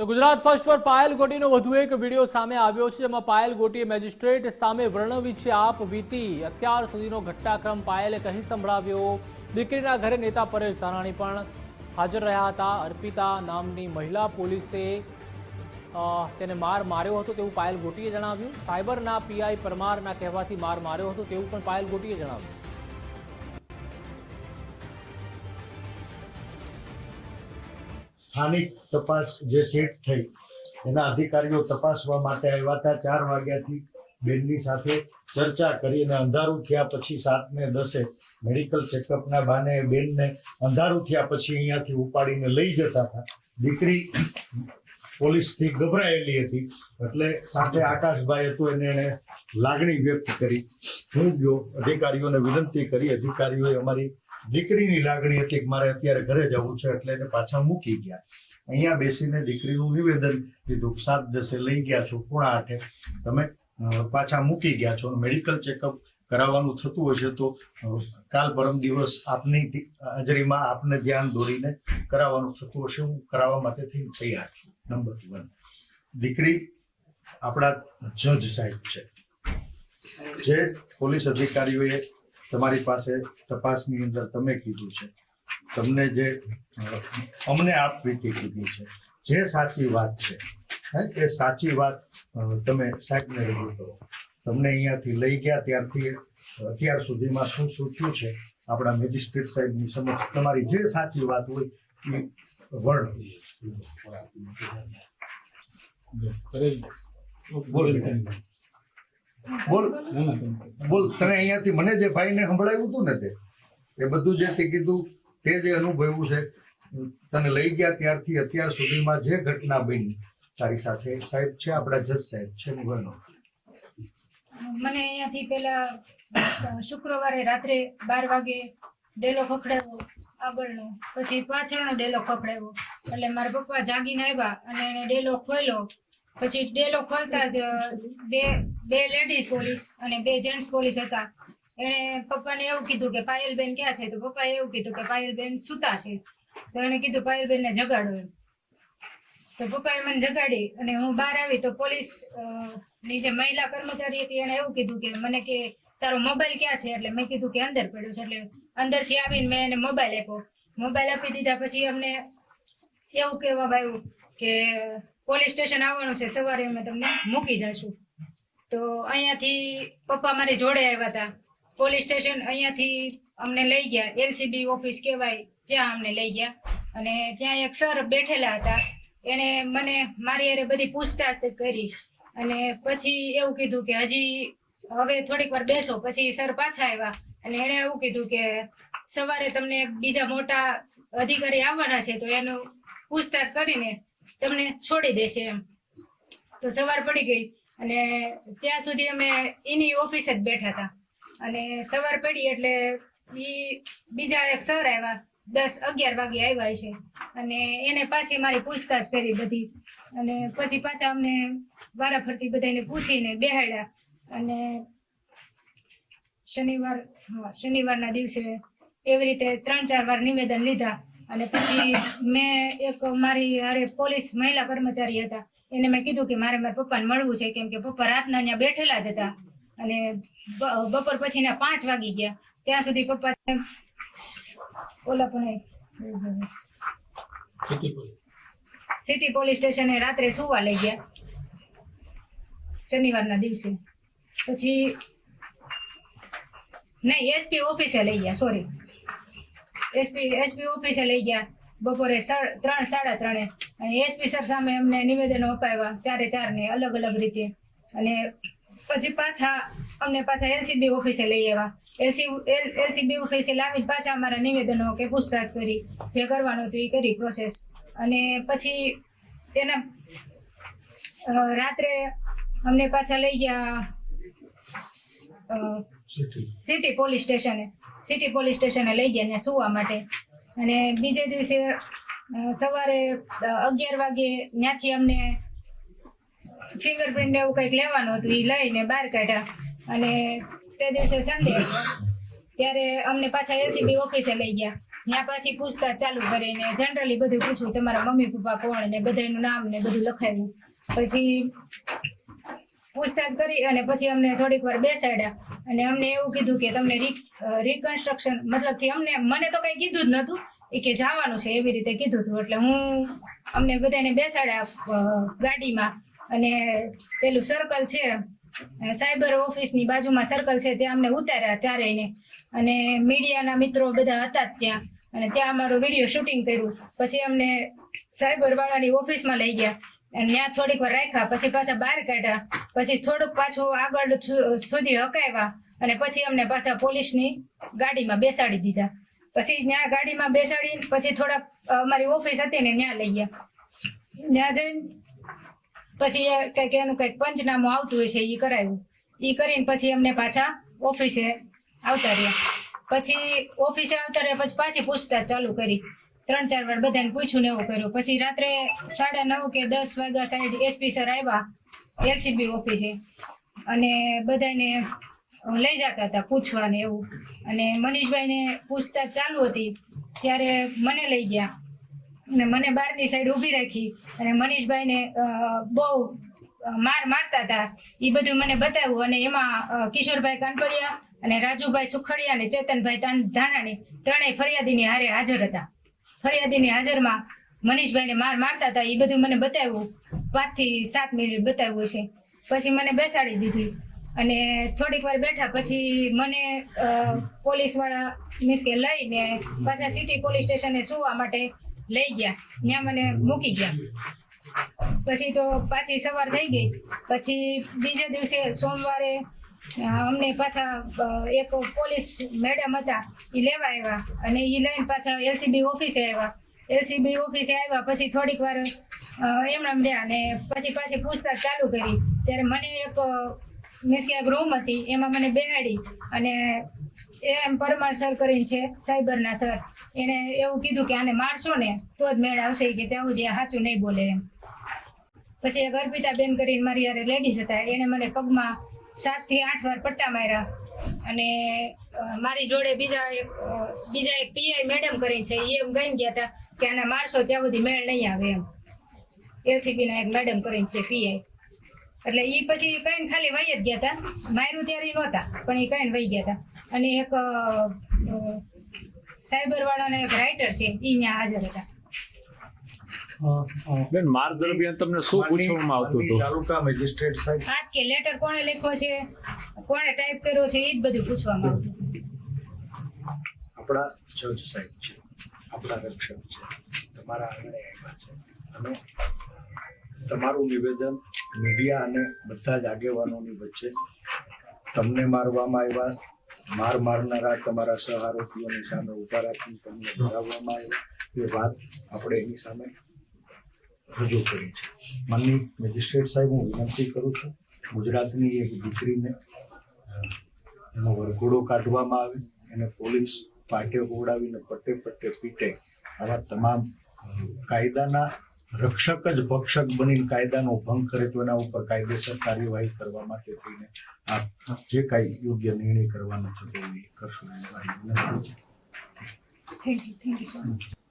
તો ગુજરાત ફર્સ્ટ પર પાયલ ગોટીનો વધુ એક વીડિયો સામે આવ્યો છે, જેમાં પાયલ ગોટીએ મેજિસ્ટ્રેટ સામે વર્ણવી છે, આપ વીતી અત્યાર સુધીનો ઘટનાક્રમ પાયલે કહી સંભળાવ્યો. દીકરીના ઘરે નેતા પરેશ ધાનાણી પણ હાજર રહ્યા હતા. અર્પિતા નામની મહિલા પોલીસે તેને માર માર્યો હતો તેવું પાયલ ગોટીએ જણાવ્યું. સાયબરના પીઆઈ પરમારના કહેવાથી માર માર્યો હતો તેવું પણ પાયલ ગોટીએ જણાવ્યું. સ્થાનિક તપાસ જે સેટ થઈ, એના અધિકારીઓ તપાસવા માટે આવ્યા હતા. ચાર વાગ્યાથી બેનની સાથે ચર્ચા કરી અને અંધારું થયા પછી સાત ને દસે મેડિકલ ચેકઅપના બાને બેનને અંધારું થયા પછી અહીંયાથી ઉપાડીને લઈ જતા હતા. દીકરી પોલીસથી ગભરાયેલી હતી, એટલે સાથે આકાશભાઈ હતું એને એને લાગણી વ્યક્ત કરી. હું ગયો, અધિકારીઓને વિનંતી કરી. અધિકારીઓએ અમારી દીકરીની લાગણી હતી કે મારે અત્યારે ઘરે જવું છે એટલે એને પાછા મૂકી ગયા. અહીંયા બેસીને દીકરીનું નિવેદન લીધું સાત દસે લઈ ગયા છો પોણા આઠે. તમે પાછા મૂકી ગયા છો મેડિકલ ચેકઅપ કરાવવાનું થતું હશે તો કાલ પરમ દિવસ આપની હાજરીમાં આપને ધ્યાન દોરીને કરાવવાનું થતું હશે. હું કરાવવા માટેથી તૈયાર છું. Number one. દીકરી આપણા જજ સાહેબ છે. જે પોલીસ અધિકારીઓએ તમારી પાસે તપાસની અંદર તમે કીધું છે તમને જે અમને આપ રીતે કીધી છે જે સાચી વાત છે એ સાચી વાત તમે સાહેબને રજૂ કરો તમને અહીંયાથી લઈ ગયા ત્યારથી અત્યાર સુધીમાં શું શું થયું છે આપણા મેજિસ્ટ્રેટ સાહેબની સમક્ષ તમારી જે સાચી વાત હોય એ વર્ણ બોલ. બોલ. બોલ, તને અહીંયાથી મને જે ભાઈને સંભળાયું હતું ને તે, એ બધું જે તે કીધું, તે જે અનુભવ્યું છે, તને લઈ ગયા ત્યારથી અત્યાર સુધીમાં જે ઘટના બની, તારી સાથે સાહેબ છે, આપણા જજ સાહેબ છે એનું મને અહીંયાથી પેલા શુક્રવારે રાત્રે બાર વાગે ડેલો ખખડાવ્યો આગળનો. પછી પાછળનો ડેલો ખખડાવ્યો. એટલે મારા પપ્પા જાગીને આવ્યા અને એને ડેલો ખોલ્યો પછી ડેલો ખોલતા જ બે બે લેડીઝ પોલીસ અને બે જેન્ટ્સ પોલીસ હતા. એણે પપ્પાને એવું કીધું કે પાયલબેન ક્યાં છે? તો પપ્પાએ એવું કીધું કે પાયલબેન સૂતા છે. તો એણે કીધું પાયલબેનને જગાડો એમ. તો પપ્પાએ મને જગાડી અને હું બહાર આવી તો પોલીસની જે મહિલા કર્મચારી હતી એણે એવું કીધું કે મને કે તારો મોબાઈલ ક્યાં છે? એટલે મેં કીધું કે અંદર પડ્યો છે. એટલે અંદરથી આવીને મેં એને મોબાઈલ આપ્યો. મોબાઈલ આપી દીધા પછી અમને એવું કહેવામાં આવ્યું કે, પોલીસ સ્ટેશન આવવાનું છે. સવારે અમે તમને મૂકી જશું. તો અહીંયાથી પપ્પા મારી જોડે આવ્યા હતા પોલીસ સ્ટેશન અહીંયાથી અમને લઈ ગયા. એલસીબી ઓફિસ કહેવાય, ત્યાં અમને લઈ ગયા. અને ત્યાં એક સર બેઠેલા હતા. એણે મને મારી અરે બધી પૂછતાછ કરી. અને પછી એવું કીધું કે હજી હવે થોડીક વાર બેસો, પછી સર પાછા આવ્યા. અને એણે એવું કીધું કે સવારે તમને બીજા મોટા અધિકારી આવવાના છે, તો એનું પૂછતાછ કરીને તમને છોડી દેશે એમ. તો સવાર પડી ગઈ. અને ત્યાં સુધી અમે એની ઓફિસે જ બેઠા હતા. અને સવાર પડી એટલે ઈ બીજા એક સર આવ્યા, દસ અગિયાર વાગે આવ્યા છે અને એને પાછી મારી પૂછતાછ કરી બધી. અને પછી પાછા અમને વારાફરતી બધાને પૂછીને બેહાડ્યા. અને શનિવાર, હા, શનિવારના દિવસે એવી રીતે ત્રણ ચાર વાર નિવેદન લીધા. અને પછી મેં એક મારી હારે પોલીસ મહિલા કર્મચારી હતા. એને મેં કીધું કે મારે મારા પપ્પાને મળવું છે કેમ કે પપ્પા રાતના ત્યાં બેઠેલા જ હતા. અને બપોર બપોર પછીના પાંચ વાગી ગયા. ત્યાં સુધી પપ્પા ઓલા પણ સિટી પોલીસ સ્ટેશને રાત્રે સુવા લઈ ગયા. શનિવારના દિવસે. પછી નહીં એસપી ઓફિસે લઈ ગયા સોરી એસપી એસપી ઓફિસે લઈ ગયા. બપોરે ત્રણ સાડા ત્રણે. અને એસપી સર સામે અમને નિવેદનો અપાવ્યા ચારે ચાર ને અલગ અલગ રીતે. અને પછી પાછા અમને પાછા એલસીબી ઓફિસે લઈ આવ્યા. એલસી એલસીબી ઓફિસે લાવી પાછા અમારા નિવેદનો કે પૂછતાછ કરી જે કરવાનું હતું એ કરી પ્રોસેસ અને પછી તેના રાત્રે અમને પાછા લઈ ગયા સિટી પોલીસ સ્ટેશને સિટી પોલીસ સ્ટેશને લઈ ગયા ત્યાં સુવા માટે. અને બીજે દિવસે સવારે અગિયાર વાગે ત્યાંથી અમને ફિંગરપ્રિન્ટ એવું કંઈક લેવાનું હતું એ લઈને બહાર કાઢ્યા. અને તે દિવસે સન્ડે ત્યારે અમને પાછા એલસીબી ઓફિસે લઈ ગયા. ત્યાં પાછી પૂછતાછ ચાલુ કરીને જનરલી બધું પૂછ્યું, તમારા મમ્મી, પપ્પા કોણ ને બધાનું નામ ને બધું લખાવ્યું પછી પૂછતાછ કરી અને પછી અમને થોડીક વાર બેસાડ્યા. અને અમને એવું કીધું કે તમને રિકન્સ્ટ્રક્શન મતલબથી અમને, મને તો કઈ કીધું જ નહોતું. એ કે જવાનું છે એવી રીતે કીધું હતું. એટલે હું અમને બધાને બેસાડ્યા ગાડીમાં. અને પેલું સર્કલ છે સાયબર ઓફિસની બાજુમાં સર્કલ છે, ત્યાં અમને ઉતાર્યા ચારેયને. અને મીડિયાના મિત્રો બધા હતા ત્યાં. અને ત્યાં અમારું વીડિયો શૂટિંગ કર્યું. પછી અમને સાયબર વાળાની ઓફિસમાં લઈ ગયા. ત્યાં થોડીક વાર રાખ્યા, પછી પાછા બહાર કાઢ્યા. પછી થોડુંક પાછું આગળ સુધી હકાવ્યા અને પછી અમને પાછા પોલીસની ગાડીમાં બેસાડી દીધા. પછી ત્યાં ગાડીમાં બેસાડી પછી થોડાક અમારી ઓફિસ હતી ને ત્યાં લઈ ગયા. ત્યાં જઈને પછી કંઈક એનું કંઈક પંચનામું આવતું હોય છે એ કરાવ્યું એ કરીને પછી અમને પાછા ઓફિસે આવતા રહ્યા. પછી ઓફિસે આવતા રહ્યા, પછી પાછી પૂછતાછ ચાલુ કરી. ત્રણ ચાર વાર બધાને પૂછ્યું ને એવું કર્યું. પછી રાત્રે સાડા નવ કે દસ વાગ્યા સાઈડ એસપી સર આવ્યા એલસીબી ઓફિસે અને બધાને લઈ જતા હતા પૂછવા ને એવું. અને મનીષભાઈને પૂછતાછ ચાલુ હતી, ત્યારે મને લઈ ગયા. અને મને બહારની સાઈડ ઊભી રાખી. અને મનીષભાઈને બહુ માર મારતા હતા. એ બધું મને બતાવ્યું. અને એમાં કિશોરભાઈ કાનપડિયા અને રાજુભાઈ સુખડિયા અને ચેતનભાઈ તાન- ધાનાણી, ત્રણેય ફરિયાદીની હારે હાજર હતા. ફરિયાદીની હાજરમાં મનીષભાઈને માર મારતા હતા, એ બધું મને બતાવ્યું. પાંચથી સાત મિનિટ બતાવ્યું છે પછી મને બેસાડી દીધી. અને થોડીક વાર બેઠા પછી મને પોલીસવાળા મીન્સ કે લઈને પાછા સિટી પોલીસ સ્ટેશને સુવા માટે લઈ ગયા. ત્યાં મને મૂકી ગયા. પછી તો પાછી સવાર થઈ ગઈ. પછી બીજા દિવસે સોમવારે અમને પાછા એક પોલીસ મેડમ હતા એ લેવા આવ્યા અને એ લઈને પાછા એલસીબી ઓફિસે આવ્યા. એલસીબી ઓફિસે આવ્યા પછી થોડીક વાર એમણે રહ્યા અને પછી પાછી પૂછતાછ ચાલુ કરી. ત્યારે મને એક મીન્સ કે એક રૂમ હતી, એમાં મને બેહાડી અને એમ પરમાર સર કરીને છે, સાયબરના સર એને એવું કીધું કે આને મારશો ને, તો જ મેળ આવશે, કે ત્યાં સુધી સાચું નહીં બોલે એમ. પછી એક અર્પિતા બેન કરીને મારી યારે લેડીઝ હતા, એને મને પગમાં સાતથી આઠ વાર પટ્ટા માર્યા. અને મારી જોડે બીજા એક બીજા એક પીઆઈ મેડમ કરીને છે એ એમ ગઈ ગયા હતા કે આને મારશો ત્યાં સુધી મેળ નહીં આવે એમ. એલસીબી ના એક મેડમ કરીને છે, પીઆઈ. એટલે એ પછી કઈ ખાલી વહી જ ગયા હતા માર્યું ત્યારે નહોતા, પણ એ કઈ વહી ગયા હતા અને એક સાયબર વાળાનો એક રાઇટર છે એ ત્યાં હાજર હતા. બેન માર દરમિયાન તમને શું પૂછવામાં આવતું હતું? તાલુકા મેજિસ્ટ્રેટ સાહેબ. આ કે લેટર કોણે લખ્યો છે? કોણે ટાઈપ કર્યો છે? એ જ બધું પૂછવામાં આવતું આપણા જજ સાહેબ છે. આપણા રક્ષક છે. તમારા આંગણે આવ્યા છે. અને તમારું નિવેદન મીડિયા અને બધા જ આગેવાનોની વચ્ચે તમને મારવામાં આવ્યા. માર મારનારા તમારા સહારોપીઓની સામે ઊભા રાખીને તમને ડરાવવામાં આવ્યા. એ વાત આપણે એની સામે રજૂ કરી છે. માનની મેજિસ્ટ્રેટ સાહેબ, હું વિનંતી કરું છું, ગુજરાતની એક દીકરીને એનો વરઘોડો કાઢવામાં આવે, એને પોલીસ પાટે હોવડાવીને પટ્ટે પટ્ટે પીટે આવા તમામ કાયદાના રક્ષક જ ભક્ષક બનીને કાયદાનો ભંગ કરે તો એના ઉપર કાયદેસર કાર્યવાહી કરવા માટે થઈને આ જે કાંઈ યોગ્ય નિર્ણય કરવાનો છે એ કરશું. એની મારી વિનંતી છે thank you thank you so much